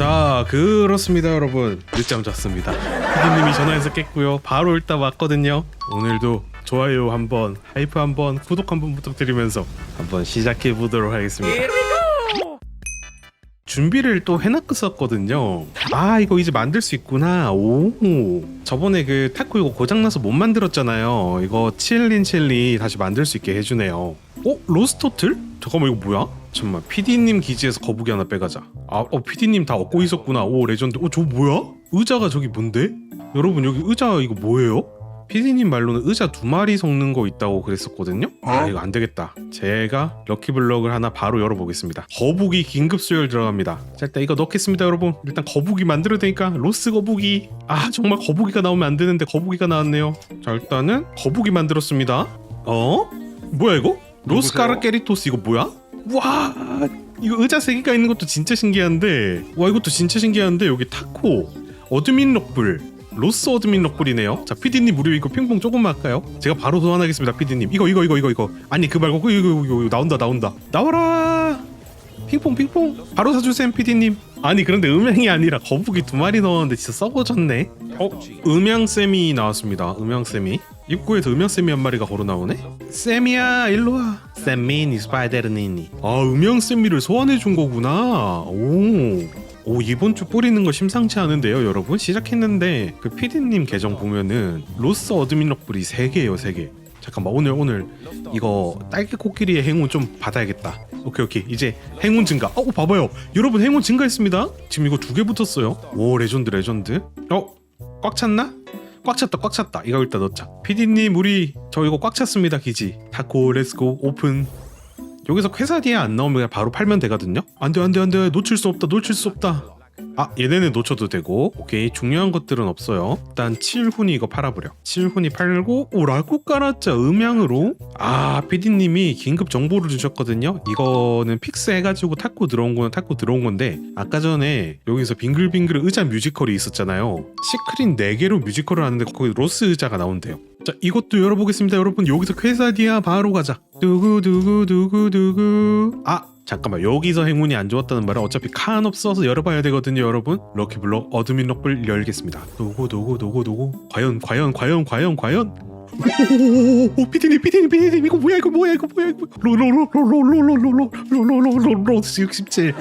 자 그렇습니다 여러분. 늦잠 잤습니다. 피디님이 전화해서 깼고요. 바로 일단 왔거든요. 오늘도 좋아요 한번 하이프 한번 구독 한번 부탁드리면서 한번 시작해 보도록 하겠습니다. 준비를 또 해놨었거든요. 아 이거 이제 만들 수 있구나. 오. 저번에 그 타코 이거 고장나서 못 만들었잖아요. 이거 칠린 칠리 다시 만들 수 있게 해주네요. 어? 로스터틀? 잠깐만 이거 뭐야? 잠깐만 PD님 기지에서 거북이 하나 빼가자 아, 어 PD님 다 얻고 있었구나 오 레전드 어 저거 뭐야? 의자가 저기 뭔데? 여러분 여기 의자 이거 뭐예요? PD님 말로는 의자 두 마리 섞는 거 있다고 그랬었거든요? 아 이거 안 되겠다 제가 럭키블럭을 하나 바로 열어보겠습니다 거북이 긴급 수혈 들어갑니다 자 일단 이거 넣겠습니다 여러분 일단 거북이 만들어야 되니까 로스 거북이 아 정말 거북이가 나오면 안 되는데 거북이가 나왔네요 자 일단은 거북이 만들었습니다 어? 뭐야 이거? 로스카라 게리토스 이거 뭐야? 와 이거 의자 세 개가 있는 것도 진짜 신기한데 와 이것도 진짜 신기한데 여기 타코 어드민 럭불 로스 어드민 럭불이네요. 자 피디님 우리 이거 핑퐁 조금만 할까요? 제가 바로 소환하겠습니다 피디님. 이거 이거 이거 이거 이거. 아니 그 말고 이거 이거 이거, 이거 나온다 나온다. 나와라! 핑퐁 핑퐁. 바로 사주세요 피디님. 아니 그런데 음향이 아니라 거북이 두 마리 넣었는데 진짜 썩어졌네. 어? 음향쌤이 나왔습니다. 음향쌤이 입구에서 음향쌤이 한 마리가 걸어 나오네? 쌤이야 일로 와. 쌤미니 스파이데르니니. 아 음향쌤이를 소환해 준 거구나. 오. 오 이번 주 뿌리는 거 심상치 않은데요 여러분? 시작했는데 그 PD님 계정 보면은 로스 어드민 럭불이 3개예요 3개. 잠깐만 오늘 오늘 이거 딸기 코끼리의 행운 좀 받아야겠다. 오케이 오케이. 이제 행운 증가. 어 봐봐요. 여러분 행운 증가했습니다. 지금 이거 두 개 붙었어요. 오 레전드 레전드. 어 꽉 찼나? 꽉 찼다 꽉 찼다. 이거 일단 넣자. PD님 우리 저 이거 꽉 찼습니다 기지. 타코 렛츠고 오픈 여기서 퀘사디에 안 나오면 그냥 바로 팔면 되거든요? 안돼 안돼 안돼. 놓칠 수 없다 놓칠 수 없다 아 얘네는 놓쳐도 되고. 오케이 중요한 것들은 없어요. 일단 칠훈이 이거 팔아버려 칠훈이 팔고 오 라쿠 깔았자 음향으로. 아 피디님이 긴급 정보를 주셨거든요. 이거는 픽스 해가지고 타코 들어온 거는 타코 들어온 건데 아까 전에 여기서 빙글빙글 의자 뮤지컬이 있었잖아요. 시크린 4개로 뮤지컬을 하는데 거기 로스 의자가 나온대요. 자 이것도 열어보겠습니다 여러분. 여기서 퀘사디아 바로 가자. 두구 두구 두구 두구. 아 잠깐만 여기서 행운이 안 좋았다는 말은 어차피 칸 없어서 열어봐야 되거든요 여러분 럭키블럭 어드민 럭블 열겠습니다 누구 누구 누구 누구 과연 과연 과연 과연 과연 오오오오 피디님 피디님 피디님 이거 뭐야 이거 뭐야 이거 뭐야 이거 로로로로로로로로로로로로로 67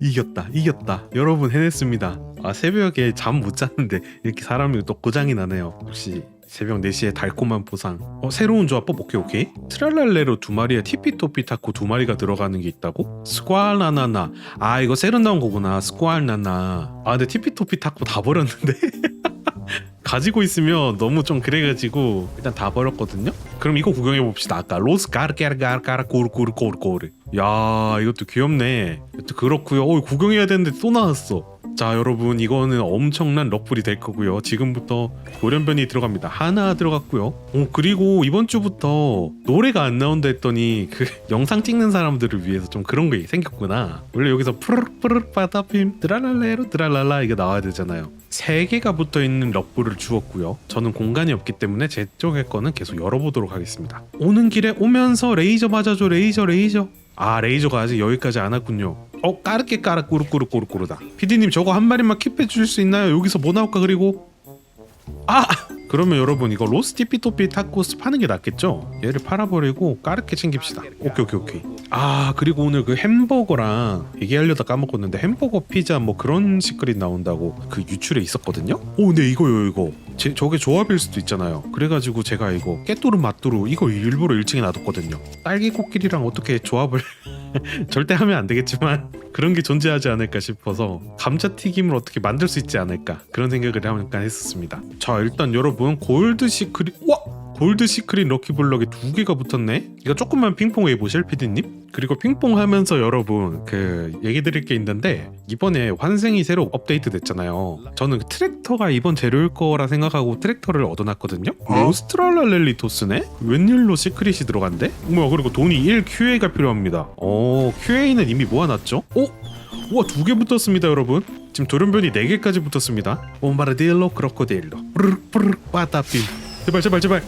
이겼다 이겼다 여러분 해냈습니다 아 새벽에 잠못 잤는데 이렇게 사람이 또 고장이 나네요 역시 새벽 4시에 달콤한 보상 어 새로운 조합법 오케이 오케이 트랄랄레로 두 마리에 티피토피 타코 두 마리가 들어가는 게 있다고? 스qual나나나 아 이거 새로 나온 거구나 스qual나나 아 근데 티피토피 타코 다 버렸는데 가지고 있으면 너무 좀 그래가지고 일단 다 버렸거든요. 그럼 이거 구경해 봅시다. 아까 로스 까르까르까르 고르고르 고르고르. 야 이것도 귀엽네. 또 그렇고요. 어 구경해야 되는데 또 나왔어. 자 여러분 이거는 엄청난 럭불이 될 거고요. 지금부터 돌연변이 들어갑니다. 하나 들어갔고요. 어 그리고 이번 주부터 노래가 안 나온다 했더니 그 영상 찍는 사람들을 위해서 좀 그런 게 생겼구나. 원래 여기서 푸르르 푸르르 빠다핌 드랄랄레로 드랄랄라 이거 나와야 되잖아요. 세 개가 붙어 있는 럭불을 주었고요. 저는 공간이 없기 때문에 제 쪽의 거는 계속 열어보도록 하겠습니다. 오는 길에 오면서 레이저 맞아줘 레이저 레이저. 아 레이저가 아직 여기까지 안 왔군요. 어 까르게 까르 꾸르꾸르 꾸르꾸르다. 피디님 저거 한 마리만 킵해 주실 수 있나요? 여기서 뭐 나올까 그리고 아 그러면 여러분 이거 로스티피토피 타코스 파는 게 낫겠죠? 얘를 팔아버리고 까르게 챙깁시다. 오케이 오케이 오케이. 아 그리고 오늘 그 햄버거랑 얘기하려다 까먹었는데 햄버거 피자 뭐 그런 시크릿 나온다고 그 유출에 있었거든요. 오네 이거요 이거. 제, 저게 조합일 수도 있잖아요. 그래가지고 제가 이거 깨뚜루 맛뚜루 이거 일부러 1층에 놔뒀거든요. 딸기 코끼리랑 어떻게 조합을 절대 하면 안 되겠지만 그런 게 존재하지 않을까 싶어서 감자튀김을 어떻게 만들 수 있지 않을까 그런 생각을 잠깐 했었습니다. 자 일단 여러분 골드 시크릿 와 골드 시크릿 럭키블럭이 두 개가 붙었네. 이거 조금만 핑퐁 해보실 피디님. 그리고 핑퐁 하면서 여러분 그 얘기 드릴 게 있는데 이번에 환생이 새로 업데이트 됐잖아요. 저는 그 트랙터가 이번 재료일 거라 생각하고 트랙터를 얻어놨거든요. 오스트랄랄렐리토스네? 웬일로 시크릿이 들어간대? 뭐야 그리고 돈이 1 QA가 필요합니다. 어 QA는 이미 모아놨죠? 오 우와 두 개 붙었습니다 여러분 지금 돌연변이 네 개까지 붙었습니다 오마르딜로 크로코딜로 뿌르르 뿌르르 빠따빔 제발 제발 제발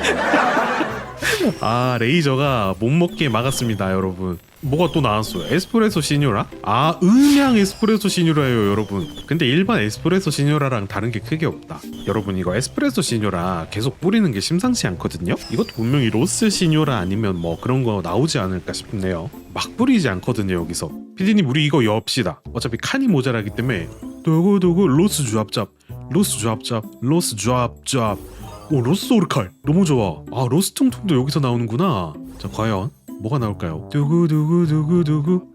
아 레이저가 못 먹게 막았습니다 여러분. 뭐가 또 나왔어요? 에스프레소 시뉴라? 아 음양 에스프레소 시뉴라예요 여러분. 근데 일반 에스프레소 시뉴라랑 다른 게 크게 없다. 여러분 이거 에스프레소 시뉴라 계속 뿌리는 게 심상치 않거든요? 이것도 분명히 로스 시뉴라 아니면 뭐 그런 거 나오지 않을까 싶네요. 막 뿌리지 않거든요 여기서. 피디님 우리 이거 엽시다. 어차피 칸이 모자라기 때문에. 두구두구 로스 주압잡. 로스 주압잡. 로스 주압잡 오 로스 오르칼. 너무 좋아. 아 로스 퉁퉁도 여기서 나오는구나. 자 과연 뭐가 나올까요? 두구두구두구두구.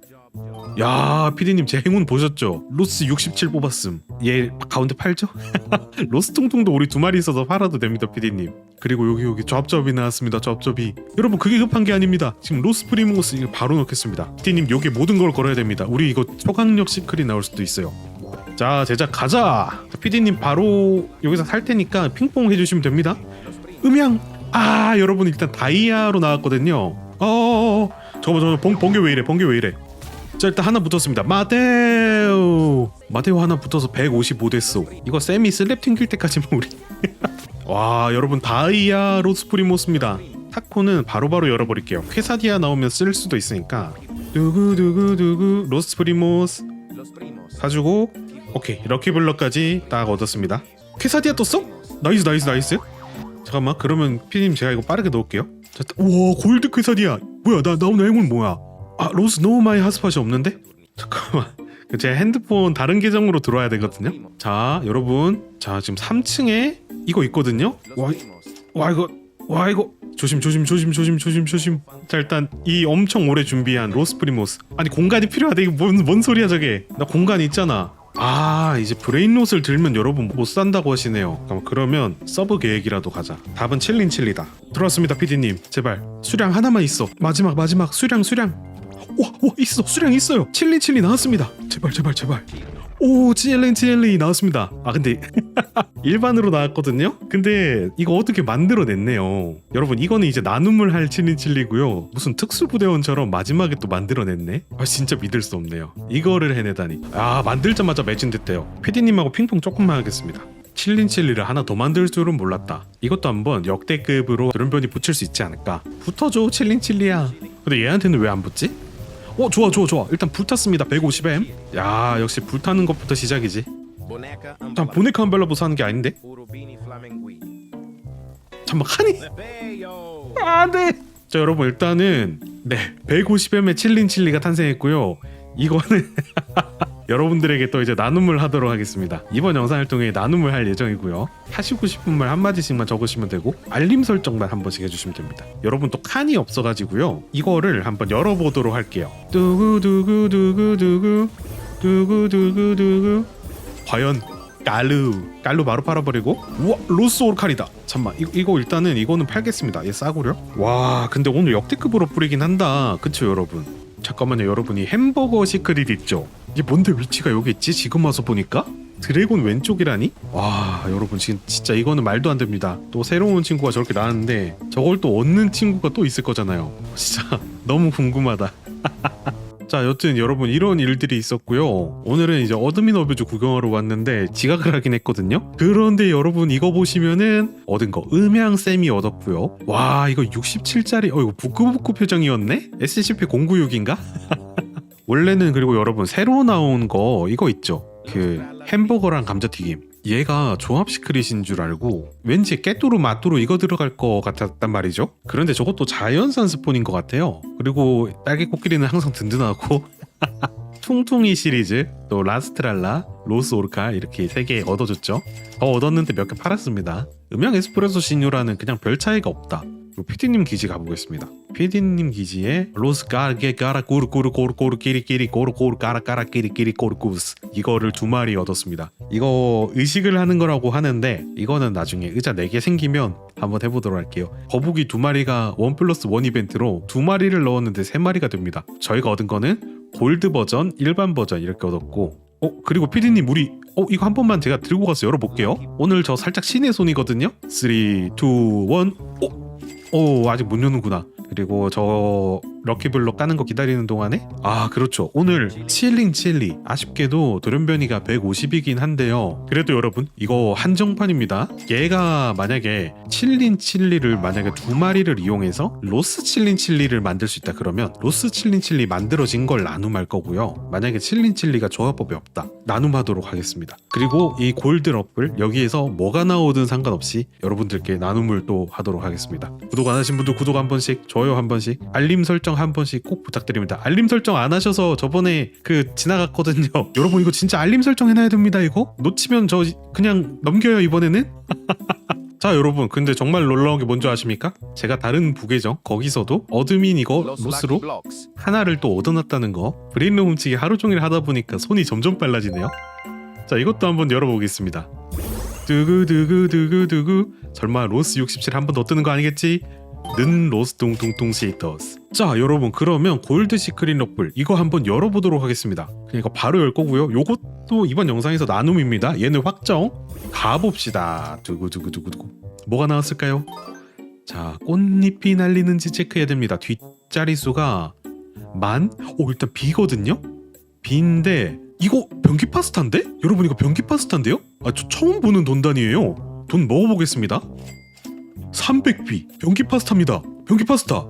야 피디님 제 행운 보셨죠? 로스 67 뽑았음. 얘 가운데 팔죠? 로스 퉁퉁도 우리 두 마리 있어서 팔아도 됩니다 피디님. 그리고 여기 여기 접접이 나왔습니다 접접이. 여러분 그게 급한 게 아닙니다. 지금 로스 프리모스 바로 넣겠습니다. 피디님 여기 모든 걸 걸어야 됩니다. 우리 이거 초강력 시클이 나올 수도 있어요 자 제작 가자. 자, 피디님 바로 여기서 살 테니까 핑퐁 해주시면 됩니다. 음향. 아 여러분 일단 다이아로 나왔거든요. 어어어 잠깐만 잠깐만 번, 번개 왜 이래 번개 왜 이래. 자 일단 하나 붙었습니다. 마테오. 마테오 하나 붙어서 155 됐어. 이거 세미 슬랩 튕길 때까지만 우리. 와 여러분 다이아 로스프리모스입니다. 타코는 바로바로 열어버릴게요. 퀘사디아 나오면 쓸 수도 있으니까. 두구두구두구 로스프리모스. 사주고 오케이 럭키블럭까지 딱 얻었습니다. 퀘사디아 떴어? 나이스 나이스 나이스. 잠깐만 그러면 피디님 제가 이거 빠르게 넣을게요. 자, 우와 골드 퀘사디아. 뭐야 나 나오는 행운 뭐야? 아 로스 너무 많이 하스팟이 없는데? 잠깐만. 제 핸드폰 다른 계정으로 들어와야 되거든요. 자 여러분. 자 지금 3층에 이거 있거든요. 와, 와 이거 와 이거. 조심 조심 조심 조심 조심 조심. 자 일단 이 엄청 오래 준비한 로스프리모스. 아니 공간이 필요하다 이게 뭔, 뭔 소리야 저게? 나 공간 있잖아 아 이제 브레인롯을 들면 여러분 못 산다고 하시네요. 그러면 서브 계획이라도 가자. 답은 칠린 칠리다. 들어왔습니다 피디님. 제발. 수량 하나만 있어. 마지막 마지막. 수량 수량 와, 와 있어. 수량 있어요. 칠린칠리 나왔습니다. 제발 제발 제발. 오 칠린칠리 나왔습니다. 아 근데 일반으로 나왔거든요? 근데 이거 어떻게 만들어냈네요? 여러분 이거는 이제 나눔을 할 칠린칠리고요. 무슨 특수부대원처럼 마지막에 또 만들어냈네? 아 진짜 믿을 수 없네요. 이거를 해내다니. 아 만들자마자 매진됐대요. 피디님하고 핑퐁 조금만 하겠습니다. 칠린칠리를 하나 더 만들 줄은 몰랐다. 이것도 한번 역대급으로 드론변이 붙일 수 있지 않을까. 붙어줘 칠린칠리야. 근데 얘한테는 왜 안 붙지? 어 좋아 좋아 좋아. 일단 불탔습니다. 150M 야 역시 불타는 것부터 시작이지. 잠 보네카 한 발라보 사는 게 아닌데. 잠만 Beyo! 안돼 자 여러분 일단은 네 150M의 칠린 칠리가 탄생했고요. 이거는 여러분들에게 또 이제 나눔을 하도록 하겠습니다. 이번 영상을 통해 나눔을 할 예정이고요. 하시고 싶은 말 한마디씩만 적으시면 되고 알림 설정만 한 번씩 해주시면 됩니다. 여러분 또 칸이 없어가지고요. 이거를 한번 열어보도록 할게요. 두구두구두구두구 두구두구두구. 과연 깔루 깔루 바로 팔아버리고 우와 로스 오르칼이다. 잠만 이거, 이거 일단은 이거는 팔겠습니다. 얘 싸구려? 와 근데 오늘 역대급으로 뿌리긴 한다. 그쵸 여러분 잠깐만요 여러분 이. 햄버거 시크릿 있죠? 이게 뭔데 위치가 여기 있지? 지금 와서 보니까? 드래곤 왼쪽이라니? 와 여러분 지금 진짜 이거는 말도 안 됩니다. 또 새로운 친구가 저렇게 나왔는데 저걸 또 얻는 친구가 또 있을 거잖아요. 진짜 너무 궁금하다 자 여튼 여러분 이런 일들이 있었고요. 오늘은 이제 어드민 어뷰즈 구경하러 왔는데 지각을 하긴 했거든요. 그런데 여러분 이거 보시면은 얻은 거 음향쌤이 얻었고요. 와 이거 67짜리 어 이거 부끄부끄 표정이었네? SCP-096인가? 원래는 그리고 여러분 새로 나온 거 이거 있죠? 그 햄버거랑 감자튀김 얘가 조합 시크릿인 줄 알고 왠지 깨뚜루 마뚜루 이거 들어갈 것 같았단 말이죠. 그런데 저것도 자연산 스폰인 것 같아요. 그리고 딸기 코끼리는 항상 든든하고 퉁퉁이 시리즈 또 라스트랄라 로스 오르카 이렇게 세 개 얻어줬죠. 더 얻었는데 몇 개 팔았습니다. 음향 에스프레소 시뉴라는 그냥 별 차이가 없다. PD님 기지 가보겠습니다. PD님 기지에 로스 가르게 가라 꼬르 꼬르 꼬르 꼬르 끼리 끼리 꼬르 꼬르 가라 가라 끼리 끼리 꼬르 꾸스 이거를 두 마리 얻었습니다. 이거 의식을 하는 거라고 하는데 이거는 나중에 의자 4개 생기면 한번 해보도록 할게요. 거북이 두 마리가 원 플러스 원 이벤트로 두 마리를 넣었는데 세 마리가 됩니다. 저희가 얻은 거는 골드 버전, 일반 버전 이렇게 얻었고 어 그리고 PD님 우리 어 이거 한 번만 제가 들고 가서 열어볼게요. 오늘 저 살짝 신의 손이거든요. 3, 2, 1 어? 오 아직 못 여는구나. 그리고 저 럭키블럭 까는 거 기다리는 동안에? 아 그렇죠. 오늘 칠링 칠리. 아쉽게도 돌연변이가 150이긴 한데요. 그래도 여러분 이거 한정판입니다. 얘가 만약에 칠린 칠리를 만약에 두 마리를 이용해서 로스 칠린 칠리를 만들 수 있다 그러면 로스 칠린 칠리 만들어진 걸 나눔할 거고요. 만약에 칠린 칠리가 조합법이 없다 나눔하도록 하겠습니다. 그리고 이 골드 러플 여기에서 뭐가 나오든 상관없이 여러분들께 나눔을 또 하도록 하겠습니다. 구독 안 하신 분들 구독 한 번씩 좋아요 한 번씩 알림 설정 한 번씩 꼭 부탁드립니다. 알림 설정 안 하셔서 저번에 그 지나갔거든요. 여러분 이거 진짜 알림 설정 해놔야 됩니다 이거? 놓치면 저 그냥 넘겨요 이번에는? 자 여러분 근데 정말 놀라운 게 뭔지 아십니까? 제가 다른 부계정 거기서도 어드민 이거 로스로. 하나를 또 얻어놨다는 거. 브레인로 훔치기 하루 종일 하다 보니까 손이 점점 빨라지네요. 자 이것도 한번 열어보겠습니다. 두구두구두구두구. 설마 로스 67 한 번 더 뜨는 거 아니겠지? 는 로스 뚱뚱뚱 시터스 자 여러분 그러면 골드 시크릿 럭블 이거 한번 열어보도록 하겠습니다. 그러니까 바로 열 거고요. 요것도 이번 영상에서 나눔입니다. 얘는 확정. 가봅시다. 두구두구두구두구. 뭐가 나왔을까요? 자 꽃잎이 날리는지 체크해야 됩니다. 뒷자리 수가 만? 오 일단 B거든요? B인데 이거 변기 파스타인데? 여러분 이거 변기 파스타인데요? 아 저 처음 보는 돈 단위예요. 돈 먹어보겠습니다. 300B 변기 파스타입니다. 변기 파스타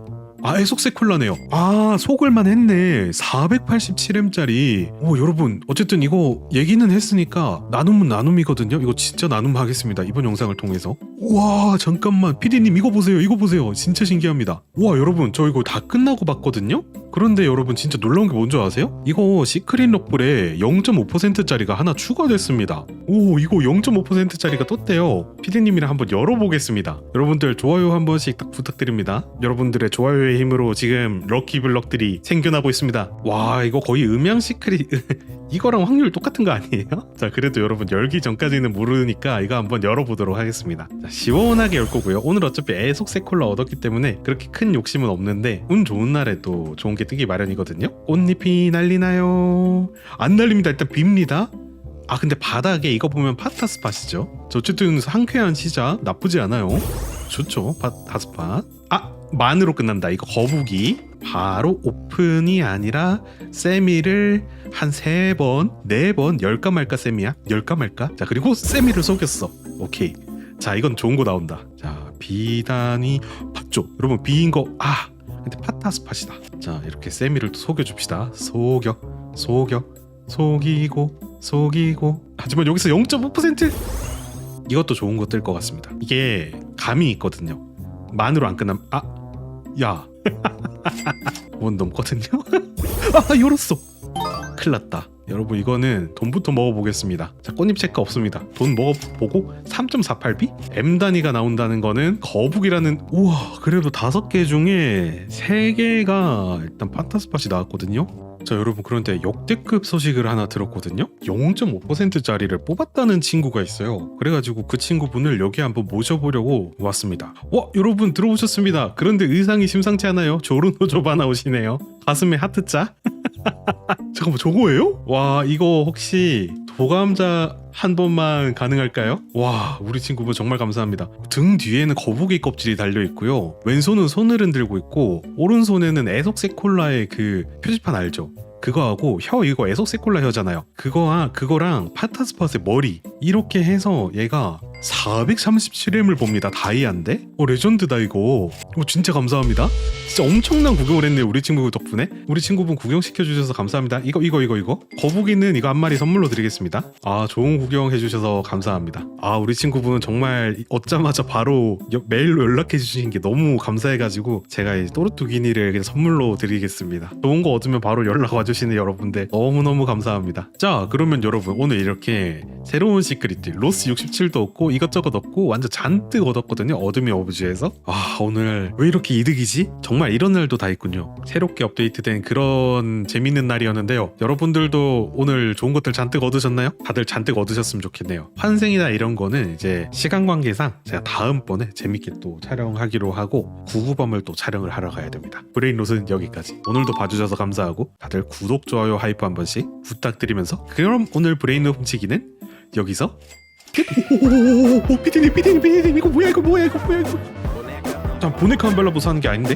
아 애속새 콜라네요. 아 속을만 했네. 487M짜리. 오 여러분 어쨌든 이거 얘기는 했으니까 나눔은 나눔이거든요. 이거 진짜 나눔 하겠습니다. 이번 영상을 통해서 와 잠깐만. 피디님 이거 보세요 이거 보세요. 진짜 신기합니다. 와 여러분 저 이거 다 끝나고 봤거든요? 그런데 여러분 진짜 놀라운 게 뭔지 아세요? 이거 시크릿 럭블에 0.5%짜리가 하나 추가됐습니다. 오 이거 0.5%짜리가 떴대요. 피디님이랑 한번 열어보겠습니다. 여러분들 좋아요 한 번씩 딱 부탁드립니다. 여러분들의 좋아요의 힘으로 지금 럭키 블럭들이 생겨나고 있습니다. 와 이거 거의 음양 시크릿 이거랑 확률 똑같은 거 아니에요? 자 그래도 여러분 열기 전까지는 모르니까 이거 한번 열어보도록 하겠습니다. 자 시원하게 열 거고요. 오늘 어차피 애속새 콜라 얻었기 때문에 그렇게 큰 욕심은 없는데 운 좋은 날에 또 좋은 게 뜨기 마련이거든요. 꽃잎이 날리나요? 안 날립니다. 일단 빕니다. 아 근데 바닥에 이거 보면 파타스팟이죠? 저 어쨌든 상쾌한 시작. 나쁘지 않아요. 좋죠? 파타스팟 아 만으로 끝난다 이거 거북이 바로 오픈이 아니라 세미를 한 세 번, 네 번 열까 말까 세미야? 열까 말까? 자 그리고 세미를 속였어. 오케이. 자 이건 좋은 거 나온다. 자 비단이 봤죠? 여러분 비인 거 아. 근데 파타스팟이다. 자 이렇게 세미를 또 속여줍시다. 속여, 속여, 속이고, 속이고. 하지만 여기서 0.5% 이것도 좋은 거 뜰 것 같습니다. 이게 감이 있거든요. 만으로 안 끝남. 아, 야. 원 넘거든요. 아 열었어. 큰일 났다. 여러분 이거는 돈부터 먹어보겠습니다. 자 꽃잎 체크 없습니다. 돈 먹어보고 3.48B? M 단위가 나온다는 거는 거북이라는 우와 그래도 다섯 개 중에 세 개가 일단 판타스팟이 나왔거든요. 자 여러분 그런데 역대급 소식을 하나 들었거든요. 0.5%짜리를 뽑았다는 친구가 있어요. 그래가지고 그 친구분을 여기 한번 모셔보려고 왔습니다. 와 여러분 들어오셨습니다. 그런데 의상이 심상치 않아요. 조르노 조바 나오시네요. 가슴에 하트자 잠깐만 저거예요? 와 이거 혹시 도감자 한 번만 가능할까요? 와 우리 친구분 정말 감사합니다 등 뒤에는 거북이 껍질이 달려 있고요 왼손은 손을 흔들고 있고 오른손에는 애석새 콜라의 그 표지판 알죠? 그거하고 혀 이거 애석새 콜라 혀잖아요 그거랑 그거랑 파타스팟의 머리 이렇게 해서 얘가 437M을 봅니다. 다이아인데? 어 레전드다 이거. 어 진짜 감사합니다. 진짜 엄청난 구경을 했네요 우리 친구 덕분에. 우리 친구분 구경시켜 주셔서 감사합니다. 이거 이거 이거 이거. 거북이는 이거 한 마리 선물로 드리겠습니다. 아 좋은 구경 해주셔서 감사합니다. 아 우리 친구분 정말 얻자마자 바로 여- 메일로 연락해 주신 게 너무 감사해가지고 제가 이 또르뚜기니를 그냥 선물로 드리겠습니다. 좋은 거 얻으면 바로 연락 와주시는 여러분들. 너무너무 감사합니다. 자 그러면 여러분 오늘 이렇게 새로운 시크릿들 로스 67도 얻고 이것저것 얻고 완전 잔뜩 얻었거든요 어둠의 어부지에서 아 오늘 왜 이렇게 이득이지? 정말 이런 날도 다 있군요 새롭게 업데이트된 그런 재밌는 날이었는데요 여러분들도 오늘 좋은 것들 잔뜩 얻으셨나요? 다들 잔뜩 얻으셨으면 좋겠네요 환생이나 이런 거는 이제 시간 관계상 제가 다음번에 재밌게 또 촬영하기로 하고 구구범을 또 촬영을 하러 가야 됩니다 브레인롯은 여기까지 오늘도 봐주셔서 감사하고 다들 구독 좋아요 하이프 한 번씩 부탁드리면서 그럼 오늘 브레인롯 훔치기는 여기서 끝! 오오오오오 피디님 피디님 피디님 이거 뭐야 이거 뭐야 이거 뭐야 이거. 자 보네카 한 발라보서 하는 게 아닌데?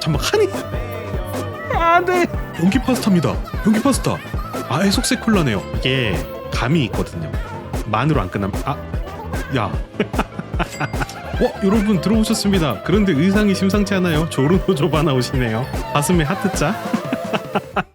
잠깐 칸이 안돼. 변기 파스타입니다. 변기 파스타. 아예 속세 콜라네요. 이게 감이 있거든요. 만으로 안 끝남 아야. 와 여러분 들어오셨습니다. 그런데 의상이 심상치 않아요. 조르노 조바 나오시네요. 가슴에 하트자